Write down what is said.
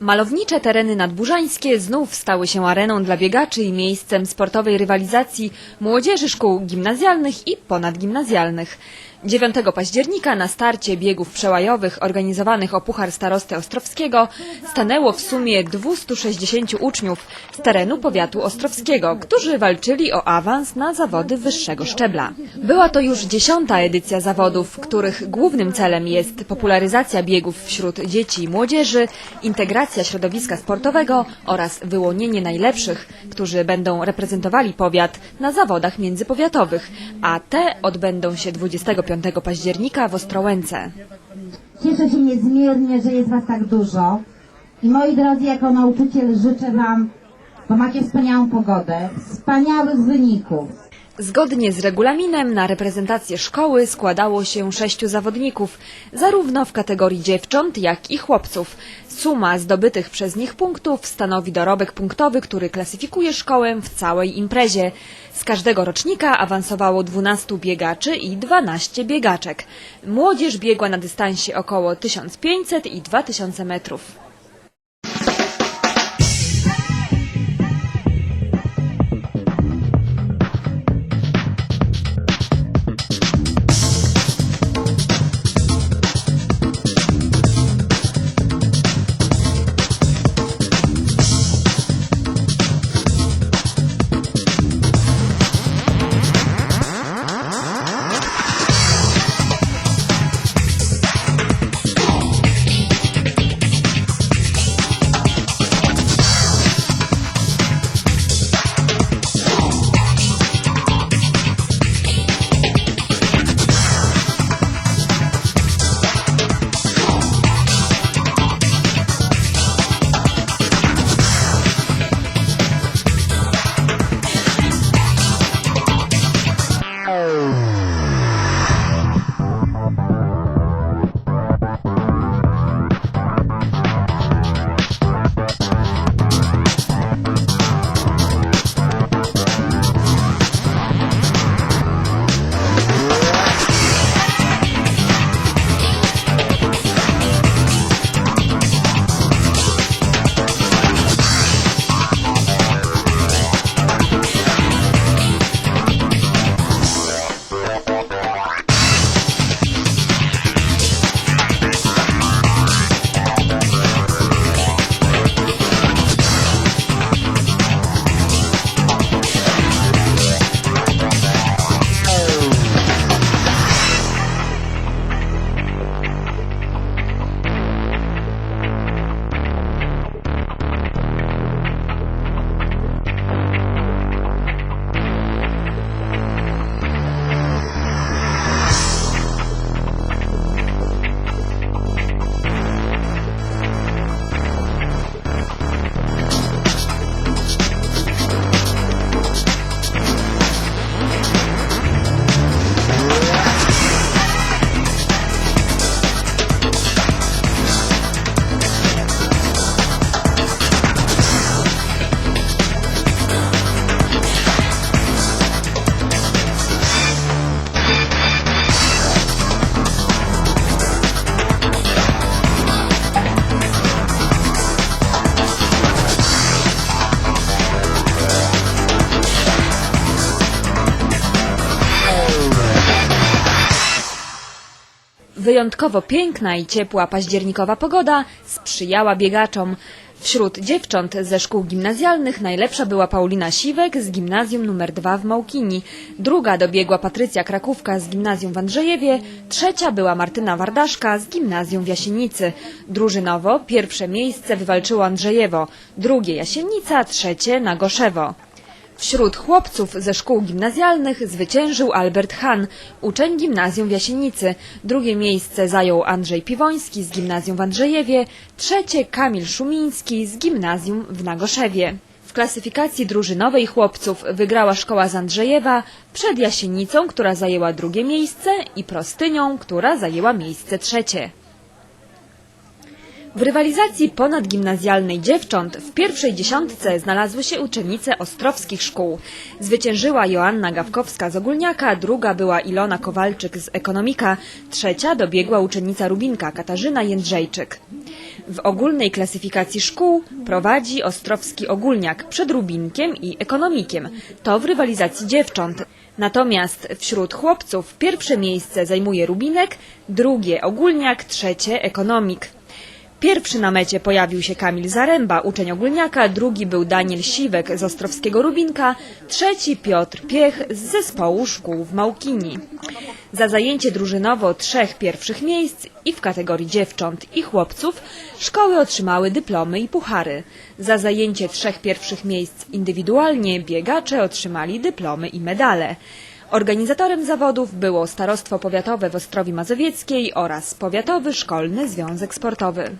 Malownicze tereny nadburzańskie znów stały się areną dla biegaczy i miejscem sportowej rywalizacji młodzieży szkół gimnazjalnych i ponadgimnazjalnych. 9 października na starcie biegów przełajowych organizowanych o Puchar Starosty Ostrowskiego stanęło w sumie 260 uczniów z terenu powiatu ostrowskiego, którzy walczyli o awans na zawody wyższego szczebla. Była to już dziesiąta edycja zawodów, których głównym celem jest popularyzacja biegów wśród dzieci i młodzieży, integracja środowiska sportowego oraz wyłonienie najlepszych, którzy będą reprezentowali powiat na zawodach międzypowiatowych, a te odbędą się 25 października w Ostrołęce. Cieszę się niezmiernie, że jest Was tak dużo. I moi drodzy, jako nauczyciel życzę Wam, bo macie wspaniałą pogodę, wspaniałych wyników. Zgodnie z regulaminem na reprezentację szkoły składało się sześciu zawodników, zarówno w kategorii dziewcząt, jak i chłopców. Suma zdobytych przez nich punktów stanowi dorobek punktowy, który klasyfikuje szkołę w całej imprezie. Z każdego rocznika awansowało 12 biegaczy i 12 biegaczek. Młodzież biegła na dystansie około 1500 i 2000 metrów. Wyjątkowo piękna i ciepła październikowa pogoda sprzyjała biegaczom. Wśród dziewcząt ze szkół gimnazjalnych najlepsza była Paulina Siwek z gimnazjum nr 2 w Małkini, druga dobiegła Patrycja Krakówka z gimnazjum w Andrzejewie, trzecia była Martyna Wardaszka z gimnazjum w Jasienicy. Drużynowo pierwsze miejsce wywalczyło Andrzejewo, drugie Jasienica, trzecie Nagoszewo. Wśród chłopców ze szkół gimnazjalnych zwyciężył Albert Han, uczeń gimnazjum w Jasienicy. Drugie miejsce zajął Andrzej Piwoński z gimnazjum w Andrzejewie, trzecie Kamil Szumiński z gimnazjum w Nagoszewie. W klasyfikacji drużynowej chłopców wygrała szkoła z Andrzejewa przed Jasienicą, która zajęła drugie miejsce i Prostynią, która zajęła miejsce trzecie. W rywalizacji ponadgimnazjalnej dziewcząt w pierwszej dziesiątce znalazły się uczennice ostrowskich szkół. Zwyciężyła Joanna Gawkowska z Ogólniaka, druga była Ilona Kowalczyk z Ekonomika, trzecia dobiegła uczennica Rubinka Katarzyna Jędrzejczyk. W ogólnej klasyfikacji szkół prowadzi Ostrowski Ogólniak przed Rubinkiem i Ekonomikiem. To w rywalizacji dziewcząt. Natomiast wśród chłopców pierwsze miejsce zajmuje Rubinek, drugie Ogólniak, trzecie Ekonomik. Pierwszy na mecie pojawił się Kamil Zaręba, uczeń ogólniaka, drugi był Daniel Siwek z Ostrowskiego Rubinka, trzeci Piotr Piech z zespołu szkół w Małkini. Za zajęcie drużynowo trzech pierwszych miejsc i w kategorii dziewcząt i chłopców szkoły otrzymały dyplomy i puchary. Za zajęcie trzech pierwszych miejsc indywidualnie biegacze otrzymali dyplomy i medale. Organizatorem zawodów było Starostwo Powiatowe w Ostrowi Mazowieckiej oraz Powiatowy Szkolny Związek Sportowy.